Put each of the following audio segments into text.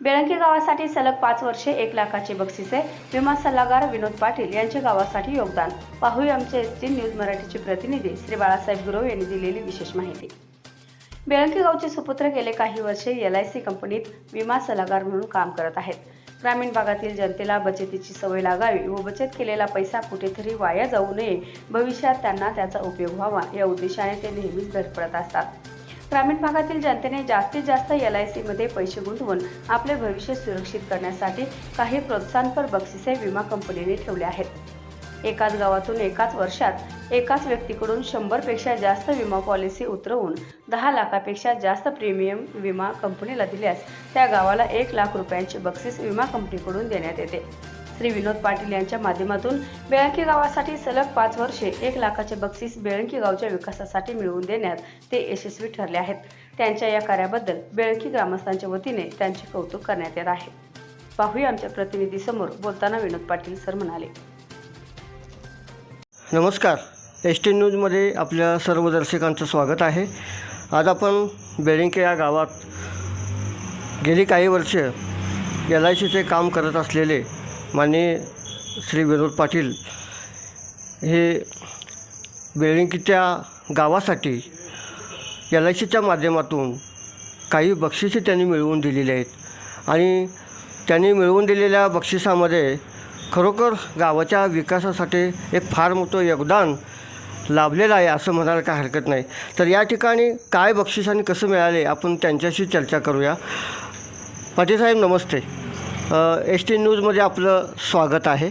बेळंकी गावासाठी सलग पाच वर्षे एक लाखाची बक्षिसे विमा सल्लागार विनोद पाटील यांचे गावासाठी योगदान. पाहूया आमचे एस टी न्यूज मराठीचे प्रतिनिधी श्री बाळासाहेब गुरव यांनी दिलेली विशेष माहिती. बेळंकी गावचे सुपुत्र गेले काही वर्षे एल आय सी कंपनीत विमा सल्लागार म्हणून काम करत आहेत. ग्रामीण भागातील जनतेला बचतीची सवय लागावी व बचत केलेला पैसा कुठेतरी वाया जाऊ नये. भविष्यात त्यांना त्याचा उपयोग व्हावा या उद्देशाने ते नेहमीच धडपडत असतात. ग्रामीण भागातील जनतेने जास्तीत जास्त एल आय सीमध्ये पैसे गुंतवून आपले भविष्य सुरक्षित करण्यासाठी काही प्रोत्साहनपर बक्षिसे विमा कंपनीने ठेवले आहेत. एकाच गावातून एकाच वर्षात एकाच व्यक्तीकडून शंभरपेक्षा जास्त विमा पॉलिसी उतरवून दहा लाखापेक्षा जास्त प्रीमियम विमा कंपनीला दिल्यास त्या गावाला एक लाख रुपयांचे बक्षीस विमा कंपनीकडून देण्यात येते. श्री विनोद पाटील यांच्या माध्यमातून बेळंकी गावासाठी सलग पाच वर्षे एक लाखाचे बक्षीस बेळंकी गावच्या विकासासाठी मिळवून देण्यात ते यशस्वी ठरले आहेत. त्यांच्या या कार्याबद्दल बेळंकी ग्रामस्थांच्या वतीने त्यांचे कौतुक करण्यात येत आहे. पाहूया आमच्या प्रतिनिधीसमोर बोलताना विनोद पाटील सर म्हणाले. नमस्कार. एस टी न्यूजमध्ये आपल्या सर्व दर्शकांचं स्वागत आहे. आज आपण बेळिंके या गावात गेली काही वर्ष एल आय सीचे काम करत असलेले माननीय श्री विनोद पाटील हे बेळिंकीच्या गावासाठी एल आय सीच्या माध्यमातून काही बक्षिसे त्यांनी मिळवून दिलेली आहेत. आणि त्यांनी मिळवून दिलेल्या बक्षिसामध्ये खरोखर गावाच्या विकासासाठी एक फार मोठं योगदान लाभलेलं आहे असं म्हणायला काय हरकत नाही. तर या ठिकाणी काय बक्षीस आणि कसं मिळाले आपण त्यांच्याशी चर्चा करूया. पाटीलसाहेब नमस्ते. एस टी न्यूजमध्ये आपलं स्वागत आहे.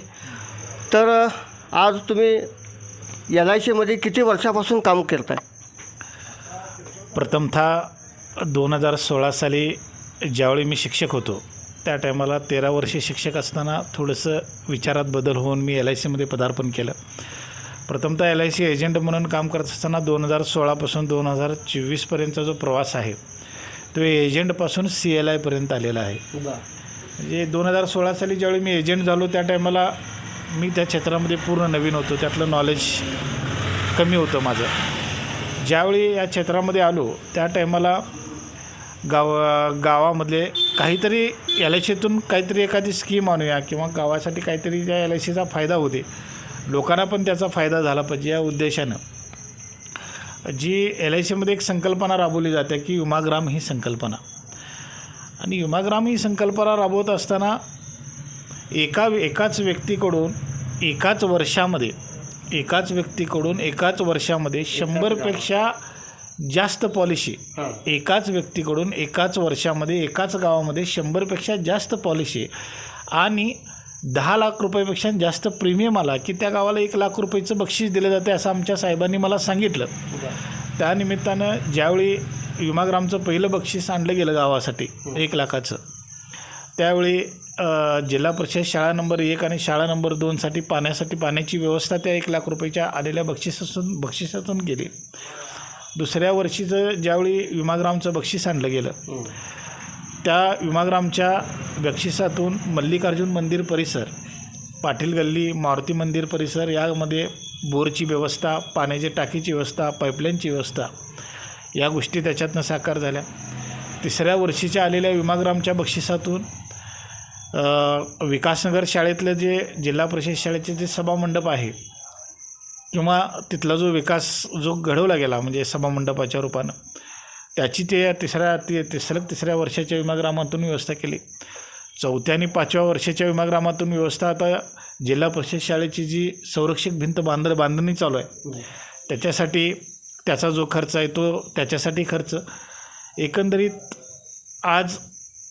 तर आज तुम्ही एल आय सीमध्ये किती वर्षापासून काम करताय? प्रथमतः दोन हजार सोळा साली ज्यावेळी मी शिक्षक होतो त्या टायमाला तेरा वर्षे शिक्षक असताना थोडंसं विचारात बदल होऊन मी एल आय सीमध्ये पदार्पण केलं. प्रथमतः एल आय सी एजंट म्हणून काम करत असताना दोन हजार सोळापासून दोन हजार चोवीसपर्यंतचा जो प्रवास आहे तो एजंटपासून सी एल आयपर्यंत आलेला आहे. म्हणजे दोन हजार सोळा साली ज्यावेळी मी एजंट झालो त्या टायमाला मी त्या क्षेत्रामध्ये पूर्ण नवीन होतो. त्यातलं नॉलेज कमी होतं माझं. ज्यावेळी या क्षेत्रामध्ये आलो त्या टायमाला गाव गावामधले काहीतरी एल आय सीतून काहीतरी एखादी स्कीम आणूया किंवा गावासाठी काहीतरी त्या एल आय सीचा फायदा होते लोकांना पण त्याचा फायदा झाला पाहिजे या उद्देशानं. जी एल आय सीमध्ये एक संकल्पना राबवली जाते की युमाग्राम ही संकल्पना. आणि युमाग्राम ही संकल्पना राबवत असताना एका एकाच व्यक्तीकडून एकाच वर्षामध्ये एकाच व्यक्तीकडून एकाच वर्षामध्ये शंभरपेक्षा जास्त पॉलिसी एकाच व्यक्तीकडून एकाच वर्षामध्ये एकाच गावामध्ये शंभरपेक्षा जास्त पॉलिसी आणि दहा लाख रुपयापेक्षा जास्त प्रीमियम आला की त्या गावाला एक लाख रुपयाचं बक्षीस दिलं जाते असं आमच्या साहेबांनी मला सांगितलं. त्यानिमित्तानं ज्यावेळी विमाग्रामचं पहिलं बक्षीस आणलं गेलं गावासाठी एक लाखाचं त्यावेळी अ, जिल्हा परिषद शाळा नंबर एक आणि शाळा नंबर दोनसाठी पाण्यासाठी पाण्याची व्यवस्था त्या एक लाख रुपयाच्या आलेल्या बक्षिसातून बक्षिसातून केली दुसऱ्या वर्षीचं ज्यावेळी विमाग्रामचं बक्षीस आणलं गेलं त्या विमाग्रामच्या बक्षिसातून मल्लिकार्जुन मंदिर परिसर पाटील गल्ली मारुती मंदिर परिसर यामध्ये बोरची व्यवस्था पाण्याची टाकीची व्यवस्था पाईपलाईनची व्यवस्था या गोष्टी त्याच्यातनं साकार झाल्या. तिसऱ्या वर्षीच्या आलेल्या विमाग्रामच्या बक्षिसातून विकासनगर शाळेतलं जे जिल्हा परिषद शाळेचे जे सभामंडप आहे किंवा तिथला जो विकास जो घडवला गेला म्हणजे सभामंडपाच्या रूपानं त्याची ते तिसऱ्या ती तिसऱ्या तिसऱ्या वर्षाच्या विमाग्रामातून व्यवस्था केली. चौथ्या आणि पाचव्या वर्षाच्या विमाग्रामातून व्यवस्था आता जिल्हा परिषद शाळेची जी संरक्षक भिंत बांध बांधणी चालू आहे त्याच्यासाठी त्याचा जो खर्च आहे तो त्याच्यासाठी खर्च. एकंदरीत आज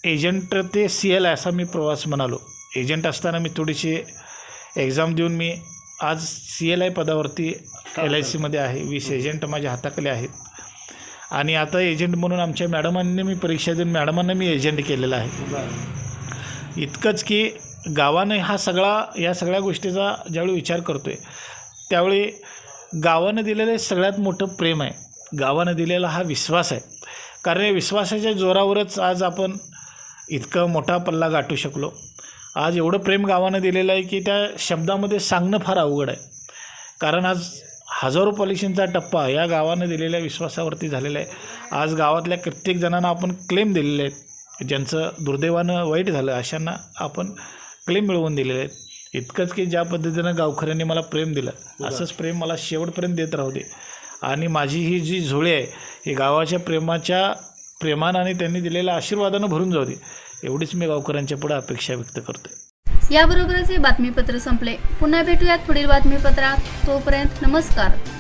एजंट ते सी एल असा मी प्रवास म्हणालो. एजंट असताना मी थोडीशी एक्झाम देऊन मी आज सी एल आय पदावरती एल आय सीमध्ये आहे. वीस एजंट माझ्या हाताखाली आहेत. आणि आता एजंट म्हणून आमच्या मॅडमांनी मी परीक्षा देऊन मॅडमांना मी एजंट केलेला आहे. इतकंच की गावानं हा सगळा या सगळ्या गोष्टीचा ज्यावेळी विचार करतो आहे त्यावेळी गावानं दिलेलं सगळ्यात मोठं प्रेम आहे. गावानं दिलेला हा विश्वास आहे. कारण या विश्वासाच्या जोरावरच आज आपण इतकं मोठा पल्ला गाठू शकलो. आज एवढं प्रेम गावानं दिलेलं आहे की त्या शब्दामध्ये सांगणं फार अवघड आहे. कारण आज हजारो पॉलिसींचा टप्पा या गावानं दिलेल्या विश्वासावरती झालेला आहे. आज गावातल्या कित्येक जणांना आपण क्लेम दिलेले आहेत. ज्यांचं दुर्दैवानं वाईट झालं अशांना आपण क्लेम मिळवून दिलेले आहेत. इतकंच की ज्या पद्धतीनं गावकऱ्यांनी मला प्रेम दिलं असंच प्रेम मला शेवटपर्यंत देत राहू दे. आणि माझी ही जी झोळी आहे ही गावाच्या प्रेमाच्या प्रेमानं आणि त्यांनी दिलेल्या आशीर्वादानं भरून जाऊ दे. एवढीच मी गावकऱ्यांच्या पुढे अपेक्षा व्यक्त करते याबरोबरच हे बातमीपत्र संपले. पुन्हा भेटूयात पुढील बातमीपत्रात. तोपर्यंत नमस्कार.